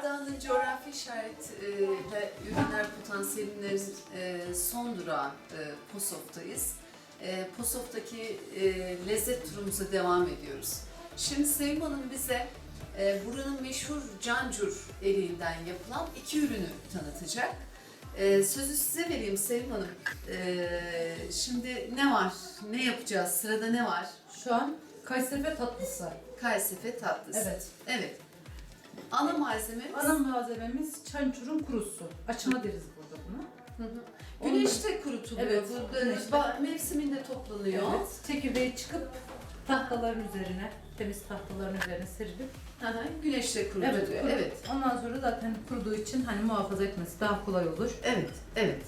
Ardahan'ın coğrafi işaret e, ve ürünler potansiyelinin e, son durağı e, POSOF'tayız. E, POSOF'taki e, lezzet turumuza devam ediyoruz. Şimdi Sevim Hanım bize e, buranın meşhur cancur eriğinden yapılan iki ürünü tanıtacak. E, sözü size vereyim Sevim Hanım. E, şimdi ne var? Ne yapacağız? Sırada ne var? Şu an Kayseri tatlısı. Kaysefe tatlısı. Evet. Evet. Ana malzememiz Ana malzememiz çançurun kurusu. Açma deriz burada buna. Hı hı. Güneşte kurutuluyor. Evet, Bu güneşte. ba- mevsiminde toplanıyor. Evet. Çekirdeği çıkıp tahtaların üzerine, temiz tahtaların üzerine serilip hı, Güneşte kurutuluyor. Evet, Evet. kuru- Evet. Ondan sonra zaten kuruduğu için hani muhafaza etmesi daha kolay olur. Evet. Evet.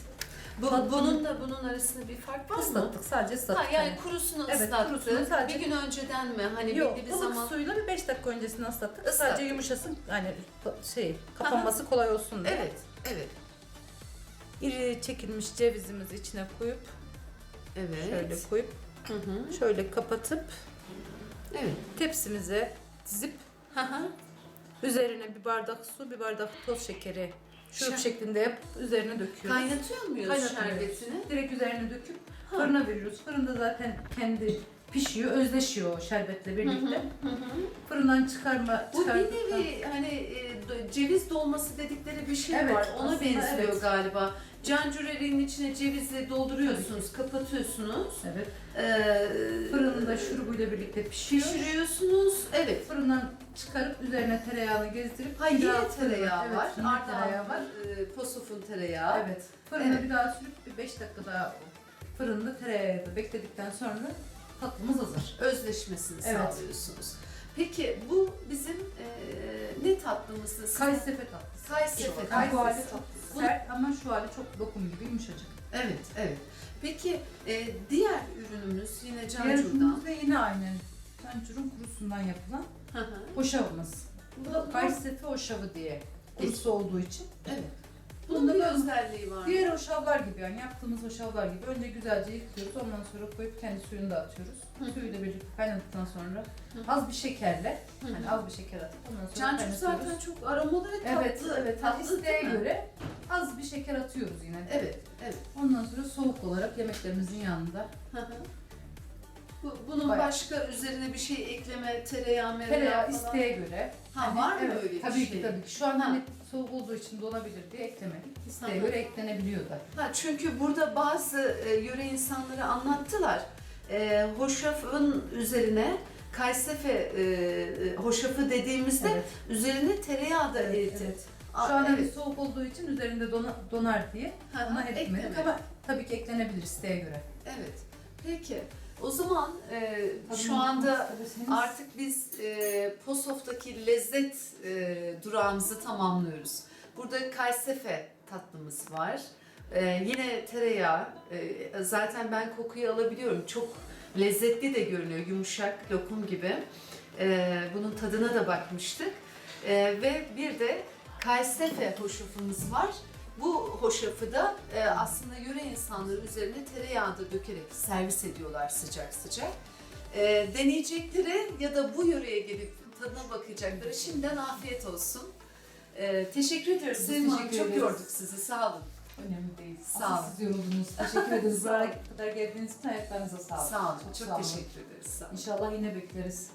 Bu, bunun da bunun arasında bir fark var mı? Islattık, sadece ıslattık. Ha, yani kurusunu Evet, ıslattık. kurusunu sadece- Bir gün önceden mi? Hani Yok, belli bir ılık zaman. suyla bir 5 dakika öncesini ıslattık. Islattık. Sadece yumuşasın, hani şey, kapanması kolay olsun diye. Evet. Evet. İri çekilmiş cevizimizi içine koyup, Evet. şöyle koyup, Hı hı. şöyle kapatıp, Evet. tepsimize dizip, Hı hı. üzerine bir bardak su, bir bardak toz şekeri şurup Şer- şeklinde yapıp üzerine döküyoruz. Kaynatıyor muyuz Kaynatıyoruz. şerbetini? Direkt üzerine döküp Ha. fırına veriyoruz. Fırında zaten kendi pişiyor, özleşiyor o şerbetle birlikte. Hı hı. Fırından çıkarma Bu bir çıkardıktan- nevi hani e, do- ceviz dolması dedikleri bir şey Evet, var. Ona aslında benziyor evet. galiba. Cancurelinin içine cevizi dolduruyorsunuz, kapatıyorsunuz. Evet. Ee, Fırında şurubuyla birlikte pişiyor. pişiriyorsunuz. Evet. Fırından çıkarıp üzerine tereyağını gezdirip Ha yine tereyağı evet, var. yine Ardahan tereyağı var. e, Posof'un tereyağı. Evet. Fırına Evet. bir daha sürüp bir 5 dakika daha fırında tereyağı da bekledikten sonra tatlımız hazır. Özleşmesini Evet. sağlıyorsunuz. Peki bu bizim e, ne tatlımızdı? Kaysefe tatlısı. Kaysefe tatlısı. tatlısı. Bu- Sert ama şu hali çok lokum gibi yumuşacık. Evet, evet. Peki e, diğer ürünümüz yine Diğer Cancur'dan. ürünümüz de yine aynı. Cancur'un kurusundan yapılan Hı hı. hoşavımız. Bu da Kaysefe hoşavı diye kurusu olduğu için. Evet. Bunun bir Bunda da- özelliği var? Diğer hoşavlar gibi yani yaptığımız hoşavlar gibi önce güzelce yıkıyoruz ondan sonra koyup kendi suyunu da atıyoruz. Hı. Suyuyla birlikte kaynadıktan sonra Hı. az bir şekerle Hı hani az bir şeker atıp ondan sonra Cancur kaynatıyoruz. zaten çok aromalı ve tatlı. Evet, evet. Tatlı Tatlı isteğe değil mi? göre az bir şeker atıyoruz yine. de. Evet, evet. Ondan sonra soğuk olarak yemeklerimizin yanında Hı hı. Bu, bunun Bayağı. başka üzerine bir şey ekleme, tereyağı, mereyağı tereyağı falan. isteğe göre. Ha var mı evet, öyle bir tabii şey? ki tabii ki. Şu an Ha. hani soğuk olduğu için donabilir diye eklemedik. İsteğe göre eklenebiliyor da. Ha, çünkü burada bazı e, yöre insanları anlattılar. E, hoşafın üzerine kaysefe e, e, hoşafı dediğimizde Evet. üzerine tereyağı da Evet, eriti. evet. Aa, Şu an hani evet. soğuk olduğu için üzerinde dona- donar diye Ha, ona eklemedik ekleme. ama tabii ki eklenebilir isteğe göre. Evet. Peki. O zaman e, şu anda Artık biz e, Posof'taki lezzet e, durağımızı tamamlıyoruz. Burada kaysefe tatlımız var. E, yine tereyağı. E, zaten ben kokuyu alabiliyorum. Çok lezzetli de görünüyor. Yumuşak, lokum gibi. E, bunun tadına da bakmıştık. E, ve bir de kaysefe hoşafımız var. Bu hoşafı da e, aslında yöre insanları üzerine tereyağı da dökerek servis ediyorlar sıcak sıcak. E, deneyecekleri ya da bu yöreye gelip tadına bakacakları şimdiden afiyet olsun. E, teşekkür ediyoruz Sevim Hanım. teşekkür Çok ederiz. yorduk sizi. Sağ olun. Önemli değil. Sağ Asıl olun. siz yoruldunuz. Teşekkür ederiz. Buraya kadar geldiğiniz için ayaklarınıza sağlık. Sağ olun. Çok, teşekkür ederiz. Sağ olun. İnşallah yine bekleriz.